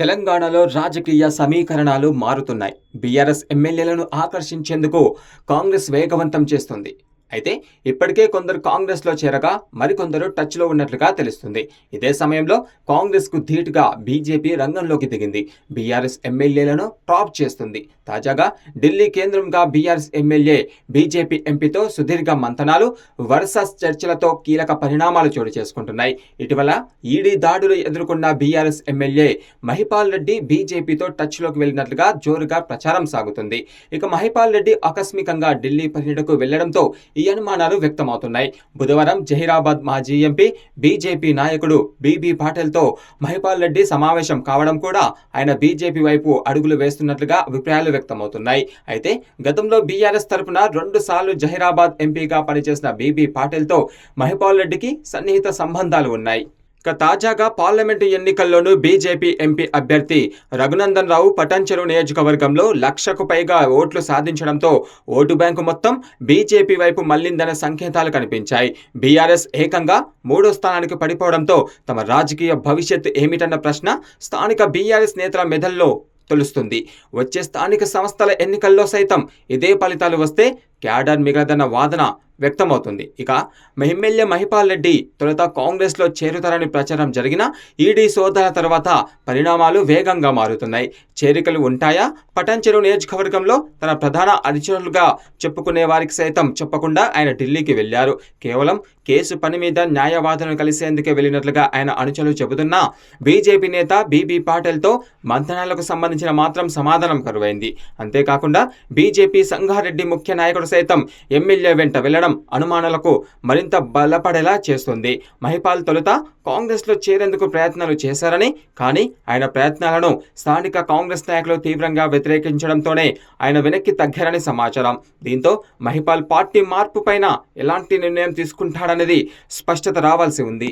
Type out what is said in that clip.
తెలంగాణలో రాజకీయ సమీకరణాలు మారుతున్నాయి. బీఆర్ఎస్ ఎమ్మెల్యేలను ఆకర్షించేందుకు కాంగ్రెస్ వేగవంతం చేస్తుంది. అయితే ఇప్పటికే కొందరు కాంగ్రెస్లో చేరగా మరికొందరు టచ్లో ఉన్నట్లుగా తెలుస్తుంది. ఇదే సమయంలో కాంగ్రెస్కు ధీటుగా బీజేపీ రంగంలోకి దిగింది. బీఆర్ఎస్ ఎమ్మెల్యేలను టాప్ చేస్తుంది. తాజాగా ఢిల్లీ కేంద్రంగా బీఆర్ఎస్ ఎమ్మెల్యే బీజేపీ ఎంపీతో సుదీర్ఘ మంతనాలు వరుస చర్చలతో కీలక పరిణామాలు చోటు చేసుకుంటున్నాయి. ఇటీవల ఈడీ దాడులు ఎదుర్కొన్న బీఆర్ఎస్ ఎమ్మెల్యే మహిపాల్ రెడ్డి బీజేపీతో టచ్లోకి వెళ్ళినట్లుగా జోరుగా ప్రచారం సాగుతుంది. ఇక మహిపాల్ రెడ్డి ఆకస్మికంగా ఢిల్లీ పర్యటనకు వెళ్ళడంతో ఈ అనుమానాలు వ్యక్తమవుతున్నాయి. బుధవారం జహీరాబాద్ మాజీ ఎంపీ బీజేపీ నాయకుడు బీబీ పాటిల్తో మహిపాల్ రెడ్డి సమావేశం కావడం కూడా ఆయన బీజేపీ వైపు అడుగులు వేస్తున్నట్లుగా అభిప్రాయాలు వ్యక్తమవుతున్నాయి. అయితే గతంలో బీఆర్ఎస్ తరపున రెండు సార్లు జహీరాబాద్ ఎంపీగా పనిచేసిన బీబీ పాటిల్తో మహిపాల్ రెడ్డికి సన్నిహిత సంబంధాలు ఉన్నాయి. ఇక తాజాగా పార్లమెంటు ఎన్నికల్లోనూ బీజేపీ ఎంపీ అభ్యర్థి రఘునందన్ రావు పటంచెరు నియోజకవర్గంలో లక్షకు పైగా ఓట్లు సాధించడంతో ఓటు బ్యాంకు మొత్తం బీజేపీ వైపు మళ్ళిందన్న సంకేతాలు కనిపించాయి. బీఆర్ఎస్ ఏకంగా మూడో స్థానానికి పడిపోవడంతో తమ రాజకీయ భవిష్యత్తు ఏమిటన్న ప్రశ్న స్థానిక బీఆర్ఎస్ నేతల మెదల్లో తెలుస్తుంది. వచ్చే స్థానిక సంస్థల ఎన్నికల్లో సైతం ఇదే ఫలితాలు వస్తే క్యాడర్ మిగలదన్న వాదన వ్యక్తమవుతుంది. ఇక ఎమ్మెల్యే మహిపాల్ రెడ్డి తొలుత కాంగ్రెస్లో చేరుతారని ప్రచారం జరిగిన ఈడీ సోదర తర్వాత పరిణామాలు వేగంగా మారుతున్నాయి. చేరికలు ఉంటాయా? పటాన్చెరు నియోజకవర్గంలో తన ప్రధాన అధికారులుగా చెప్పుకునే వారికి సైతం చెప్పకుండా ఆయన ఢిల్లీకి వెళ్ళారు కేవలం కేసు పని మీద న్యాయవాదులను కలిసేందుకే వెళ్ళినట్లుగా ఆయన అనుచరులు చెబుతున్నా బీజేపీ నేత బీబీ పాటిల్తో మంతనాలకు సంబంధించిన మాత్రం సమాధానం కరువైంది. అంతేకాకుండా బీజేపీ సంగారెడ్డి ముఖ్య నాయకుడు సైతం ఎమ్మెల్యే వెంట వెళ్ళడం అనుమానాలకు మరింత బలపడేలా చేస్తుంది. మహిపాల్ తొలుత కాంగ్రెస్లో చేరేందుకు ప్రయత్నాలు చేశారని కానీ ఆయన ప్రయత్నాలను స్థానిక కాంగ్రెస్ నాయకులు తీవ్రంగా వ్యతిరేకించడంతోనే ఆయన వెనక్కి తగ్గారని సమాచారం. దీంతో మహిపాల్ పార్టీ మార్పు పైన ఎలాంటి నిర్ణయం తీసుకుంటాడనేది స్పష్టత రావాల్సి ఉంది.